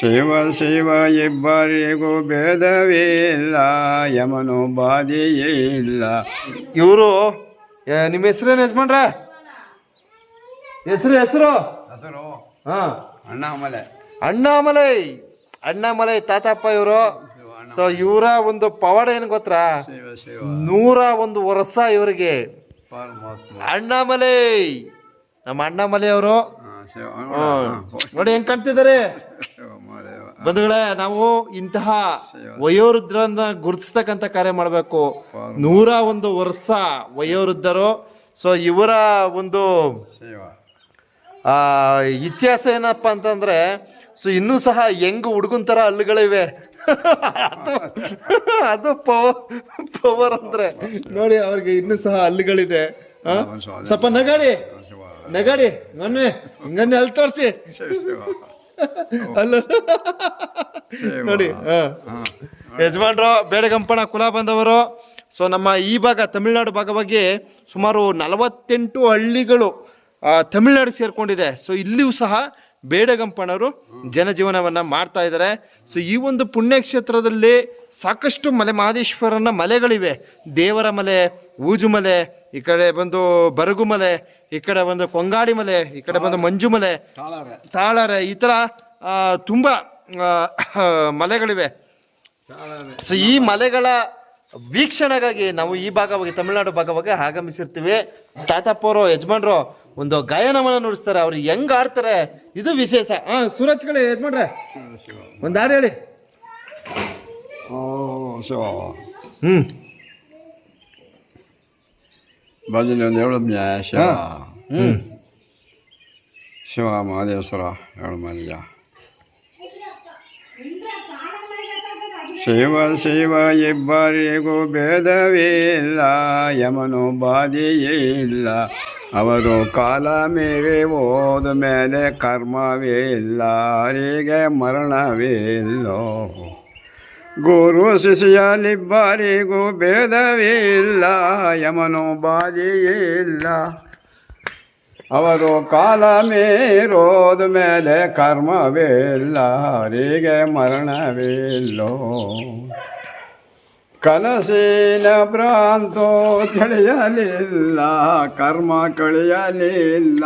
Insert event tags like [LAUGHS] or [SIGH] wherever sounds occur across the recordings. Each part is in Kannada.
ಶಿವ ಶಿವ ಇಬ್ಬರಿಗೂ ಭೇದವೇ ಇಲ್ಲ ಯಮನು ಬಾಧೆಯೇ ಇಲ್ಲ. ಇವರು ನಿಮ್ಮ ಹೆಸರೇನು ಯಜಮಾನ್ರ? ಹೆಸರು ಹೆಸರು? ಹೆಸರು ಹಾ. ಅಣ್ಣಾಮಲೆ. ಅಣ್ಣಾಮಲೈ. ಅಣ್ಣಾಮಲೈ ತಾತಪ್ಪ ಇವರು. ಸೊ ಇವರ ಒಂದು ಪವಾಡ ಏನು ಗೊತ್ತಾ? ನೂರ ಒಂದು ವರ್ಷ ಇವರಿಗೆ. ಅಣ್ಣಾಮಲೈ. ನಮ್ಮ ಅಣ್ಣಾಮಲೈ ಅವರು. ನೋಡಿ ಹೆಂಗ್ ಕಾಣ್ತಿದ್ದಾರೆ? ಬಂಧುಗಳೇ ನಾವು ಇಂತಹ ವಯೋವೃದ್ಧರನ್ನ ಗುರುತಿಸ್ತಕ್ಕಂಥ ಕಾರ್ಯ ಮಾಡಬೇಕು. ನೂರ ಒಂದು ವರ್ಷ ವಯೋವೃದ್ಧರು. ಸೊ ಇವರ ಒಂದು ಆ, ಇತಿಹಾಸ ಏನಪ್ಪ ಅಂತಂದ್ರೆ ಸೊ ಇನ್ನೂ ಸಹ ಹೆಂಗ್ ಹುಡುಗನ್ ತರ ಹಲ್ಲುಗಳಿವೆ. ಅದು ಪವರ್ ಪವರ್ ಅಂದ್ರೆ. ನೋಡಿ ಅವ್ರಿಗೆ ಇನ್ನೂ ಸಹ ಹಲ್ಲುಗಳಿದೆ? ಸ್ವಲ್ಪ ನಗಾಡಿ. ನಗಾಡಿ ಮೊನ್ನೆ ಹಿಂಗನ್ನೆ ಅಲ್ಲಿ ತೋರಿಸಿ. [LAUGHS] ಅಲ್ಲ ನೋಡಿ ಯಜಮಾನ್ರು ಬೇಡಗಂಪಣ ಕುಲ ಬಂದವರು ಸೊ ನಮ್ಮ ಈ ಭಾಗ ತಮಿಳುನಾಡು ಭಾಗವಾಗಿ ಸುಮಾರು ನಲವತ್ತೆಂಟು ಹಳ್ಳಿಗಳು ತಮಿಳುನಾಡು ಸೇರ್ಕೊಂಡಿದೆ. ಸೊ ಇಲ್ಲಿಯೂ ಸಹ ಬೇಡಗಂಪಣರು ಜನಜೀವನವನ್ನ ಮಾಡ್ತಾ ಇದ್ದಾರೆ ಸೊ ಈ ಒಂದು ಪುಣ್ಯಕ್ಷೇತ್ರದಲ್ಲಿ ಸಾಕಷ್ಟು ಮಲೆ ಮಹದೇಶ್ವರನ ಮಲೆಗಳಿವೆ. ದೇವರ ಮಲೆ ಊಜು ಮಲೆ ಈ ಕಡೆ ಬಂದು ಬರಗು ಮಲೆ ಈ ಕಡೆ ಬಂದು ಕೊಂಗಾಡಿ ಮಲೆ ಈ ಕಡೆ ಬಂದು ಮಂಜು ಮಲೆ ತಾಳರೆ. ಈ ತರ ತುಂಬಾ [LAUGHS] ಮಲೆಗಳಿವೆ. ಸೊ ಈ ಮಲೆಗಳ ವೀಕ್ಷಣೆಗಾಗಿ ನಾವು ಈ ಭಾಗವಾಗಿ ತಮಿಳುನಾಡು ಭಾಗವಾಗಿ ಆಗಮಿಸಿರ್ತೀವಿ. ತಾತಪ್ಪವರು ಯಜಮಾನ್ರು ಒಂದು ಗಾಯನವನ್ನ ನುಡಿಸ್ತಾರೆ. ಅವ್ರು ಹೆಂಗ್ ಆಡ್ತಾರೆ ಇದು ವಿಶೇಷ. ಹಾ ಸೂರಜ್ ಕಡೆ ಯಜಮಾನ್ರೆ. ಒಂದು ಹಾಡು ಹೇಳಿ. ಹ್ಮ್. ಭಜನೆ ಒಂದು ಹೇಳು ಶಿವ ಶಿವ ಮಹದೇಶ್ವರ ಹೇಳು ಶಿವ ಶಿವ ಇಬ್ಬರಿಗೂ ಭೇದವೇ ಇಲ್ಲ ಯಮನು ಬಾಧೆಯೇ ಇಲ್ಲ ಅವರು ಕಾಲ ಮೀರಿ ಹೋದ ಮೇಲೆ ಕರ್ಮವೇ ಇಲ್ಲ ಅವರಿಗೆ ಮರಣವೇ ಇಲ್ಲೋ ಗುರು ಶಿಷ್ಯಲಿಬ್ಬರಿಗೂ ಬಾರಿಗೂ ಇಲ್ಲ ಯಮನು ಬಾಧೆಯೇ ಇಲ್ಲ. ಅವರು ಕಾಲ ಮೀರೋದ ಮೇಲೆ ಕರ್ಮವಿಲ್ಲ ಅವರಿಗೆ ಮರಣವಿಲ್ಲೋ. ಕನಸಿನ ಭ್ರಾಂತೋ ತಿಳಿಯಲಿಲ್ಲ, ಕರ್ಮ ಕಳೆಯಲಿಲ್ಲ.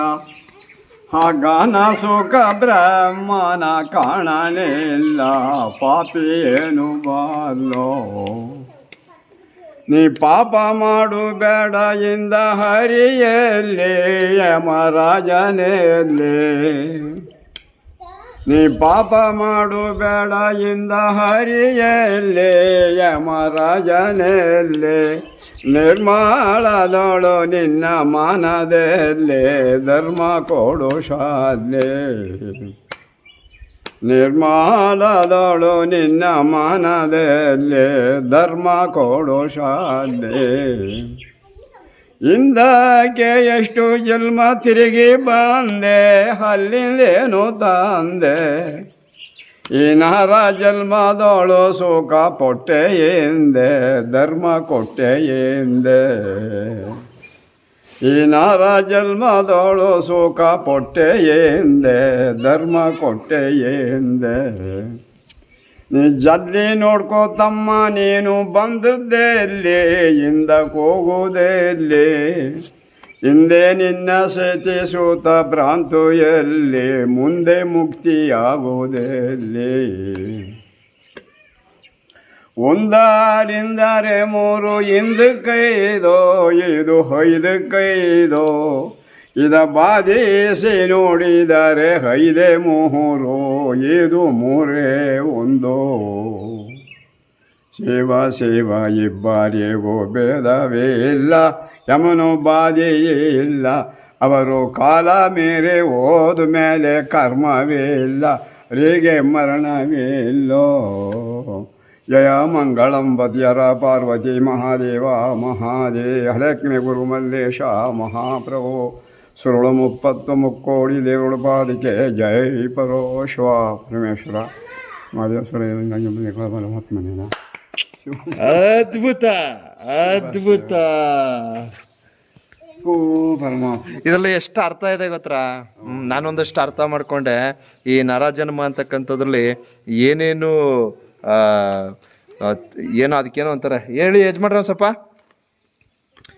ಹಾಗಾನ ಸುಖ ಬ್ರಹ್ಮನ ಕಾಣಲಿಲ್ಲ ಪಾಪಿ ಏನು ಬಾರ್ಲೋ ನೀ ಪಾಪ ಮಾಡು ಬೇಡ ಇಂದ ಹರಿಯಲ್ಲಿ ಯಮರಾಜನೆಯಲ್ಲಿ ನೀ ಪಾಪ ಮಾಡು ಬೇಡ ಇಂದ ಹರಿಯಲ್ಲಿ, ಯಮರಾಜನಲ್ಲಿ. ನಿರ್ಮಾಳದೋಳು ನಿನ್ನ ಮಾನದಲ್ಲಿ, ಧರ್ಮ ಕೊಡು ಶಾಲೆ. ನಿರ್ಮಾಳದೋಳು ನಿನ್ನ ಮಾನದಲ್ಲಿ, ಧರ್ಮ ಕೊಡು ಶಾಲೆ. ಇಂದಕ್ಕೆ ಎಷ್ಟು ಜನ್ಮ ತಿರುಗಿ ಬಂದೆ ಅಲ್ಲಿಂದೇನು ತಂದೆ? ಈ ನರ ಜನ್ಮದೋಳು ಸುಖ ಪೊಟ್ಟೆ ಎಂದೆ, ಧರ್ಮ ಕೊಟ್ಟೆ ಎಂದೆ. ಈ ನಾರ ಜನ್ಮದೋಳು ಸುಖ ಪೊಟ್ಟೆ ಎಂದೆ, ಧರ್ಮ ಕೊಟ್ಟೆ ಎಂದೆ. ಜಲ್ದಿ ನೋಡ್ಕೋತಮ್ಮ ನೀನು ಬಂದದ್ದೇ ಇಲ್ಲಿ ಹಿಂದಕ್ಕೆ ಹೋಗುವುದೇ ಇಲ್ಲಿ. ಹಿಂದೆ ನಿನ್ನ ಸತಿ ಸೂತ ಭ್ರಾಂತು ಎಲ್ಲಿ, ಮುಂದೆ ಮುಕ್ತಿಯಾಗುವುದೆಲ್ಲಿ ಒಂದಾರಿಂದರೆ ಮೂರು ಹಿಂದಕ್ಕೈದೋ ಇದು ಹೊಯ್ದು ಇದ ಬಾಧಿಸಿ ನೋಡಿದರೆ ಹೈದೆ ಮೂರು ಇದು ಮೂರೇ ಒಂದು. ಶಿವ ಶಿವ ಇಬ್ಬರಿಗೂ ಭೇದವೇ ಇಲ್ಲ, ಯಮನು ಬಾಧೆಯೇ ಇಲ್ಲ. ಅವರು ಕಾಲ ಮೇರೆ ಹೋದ ಮೇಲೆ ಕರ್ಮವೇ ಇಲ್ಲ ರಿಗೆ ಮರಣವೇ ಇಲ್ಲೋ. ಜಯ ಮಂಗಳಂ ಬದ್ಯರ ಪಾರ್ವತಿ ಮಹಾದೇವ ಮಹಾದೇ ಹಲಕ್ಷ್ಮಿ ಗುರು ಮಲ್ಲೇಶ ಮಹಾಪ್ರಭು. ಸುರುಳು ಮುಪ್ಪತ್ತು ಮುಕ್ಕೋಡಿ ದೇವರುಳು ಪಾದಿಕೆ ಜೈ ಪರೋಶ್ವ ಪರಮೇಶ್ವರ ಮಹದೇಶ್ವರ ಪರಮಾತ್ಮನೇನ ಅದ್ಭುತ ಅದ್ಭುತ. ಓ ಪರಮಾತ್ಮ. ಇದರಲ್ಲಿ ಎಷ್ಟು ಅರ್ಥ ಇದೆ ಗೊತ್ತಾ? ನಾನೊಂದಷ್ಟು ಅರ್ಥ ಮಾಡ್ಕೊಂಡೆ. ಈ ನರಜನ್ಮ ಅಂತಕ್ಕಂಥದ್ರಲ್ಲಿ ಏನೇನು ಏನು ಅದಕ್ಕೇನೋ ಅಂತಾರೆ ಹೇಳಿ ಯಜಮಾನ್ರ ಸ್ವಲ್ಪ.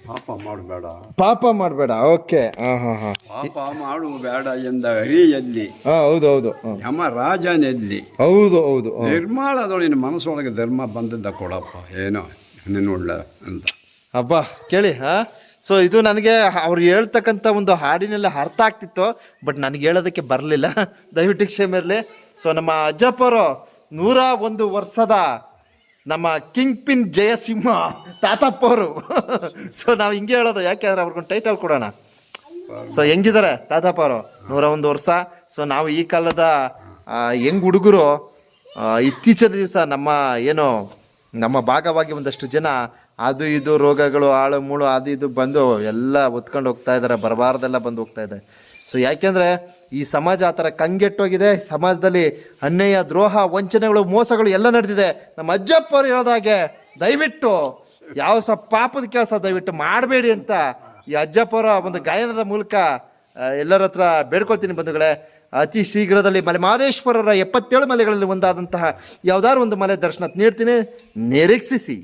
ಪಾಪ ಮಾಡಬೇಡ. ಪಾಪ ಮಾಡಬೇಡ ಓಕೆ. ಹಾಂ ಹಾಂ ಹಾಂ. ಪಾಪ ಮಾಡು ಬೇಡ ಎಂದ ಹರಿಯಲ್ಲಿ. ಹಾಂ ಹೌದು ಹೌದು. ಯಮ ರಾಜನೆಲ್ಲಿ ಹೌದು ಹೌದು ಹ್ಮ್. ನಿರ್ಮಾಣದೊಳಗಿನ ಮನಸ್ಸೊಳಗೆ ಧರ್ಮ ಬಂದದ್ದ ಕೊಡಪ್ಪ ಏನೋ ನಿನ್ನ ಒಳ್ಳೆ ಅಂತ. ಅಬ್ಬಾ ಕೇಳಿ ಹಾ? ಸೊ ಇದು ನನಗೆ ಅವ್ರು ಹೇಳ್ತಕ್ಕಂಥ ಒಂದು ಹಾಡಿನೆಲ್ಲ ಅರ್ಥ ಆಗ್ತಿತ್ತು ಬಟ್ ನನಗೆ ಹೇಳೋದಕ್ಕೆ ಬರಲಿಲ್ಲ. [LAUGHS] ದಯವಿಟ್ಟು ಕ್ಷಮೆ ಇರಲಿ. ಸೊ ನಮ್ಮ ಅಜ್ಜಪ್ಪರು ನೂರ ಒಂದು ವರ್ಷದ ನಮ್ಮ ಕಿಂಗ್ ಪಿನ್ ಜಯಸಿಂಹ ತಾತಪ್ಪ ಅವರು ಸೊ ನಾವು ಹಿಂಗೆ ಹೇಳೋದು ಯಾಕೆಂದ್ರೆ ಅವ್ರಿಗೊಂದು ಟೈಟಲ್ ಕೊಡೋಣ. ಸೊ ಹೆಂಗಿದ್ದಾರೆ ತಾತಪ್ಪ ಅವರು ನೂರ ಒಂದು ವರ್ಷ. ಸೊ ನಾವು ಈ ಕಾಲದ ಹೆಂಗ್ ಹುಡುಗರು ಇತ್ತೀಚಿನ ದಿವಸ ನಮ್ಮ, ಏನು, ನಮ್ಮ ಭಾಗವಾಗಿ ಒಂದಷ್ಟು ಜನ ಅದು ಇದು ರೋಗಗಳು, ಆಳು, ಮೂಳು, ಅದು ಇದು ಬಂದು ಎಲ್ಲ ಒತ್ಕೊಂಡು ಹೋಗ್ತಾ ಇದ್ದಾರೆ ಬರಬಾರ್ದೆಲ್ಲ ಬಂದು ಹೋಗ್ತಾ ಇದೆ. ಸೊ ಯಾಕೆಂದರೆ ಈ ಸಮಾಜ ಆ ಥರ ಕಂಗೆಟ್ಟೋಗಿದೆ. ಸಮಾಜದಲ್ಲಿ ಅನ್ಯಾಯ, ದ್ರೋಹ, ವಂಚನೆಗಳು, ಮೋಸಗಳು ಎಲ್ಲ ನಡೆದಿದೆ. ನಮ್ಮ ಅಜ್ಜಪ್ಪ ಅವ್ರು ಹೇಳ್ದಾಗೆ ದಯವಿಟ್ಟು ಯಾವ ಸಹ ಪಾಪದ ಕೆಲಸ ದಯವಿಟ್ಟು ಮಾಡಬೇಡಿ ಅಂತ ಈ ಅಜ್ಜಪ್ಪವರ ಒಂದು ಗಾಯನದ ಮೂಲಕ ಎಲ್ಲರ ಹತ್ರ ಬೇಡ್ಕೊಳ್ತೀನಿ ಬಂಧುಗಳೇ. ಅತಿ ಶೀಘ್ರದಲ್ಲಿ ಮಲೆ ಮಾದೇಶ್ವರರ ಎಪ್ಪತ್ತೇಳು ಮಲೆಗಳಲ್ಲಿ ಒಂದಾದಂತಹ ಯಾವುದಾದ್ರು ಒಂದು ಮಲೆ ದರ್ಶನ ನೀಡ್ತೀನಿ. ನಿರೀಕ್ಷಿಸಿ.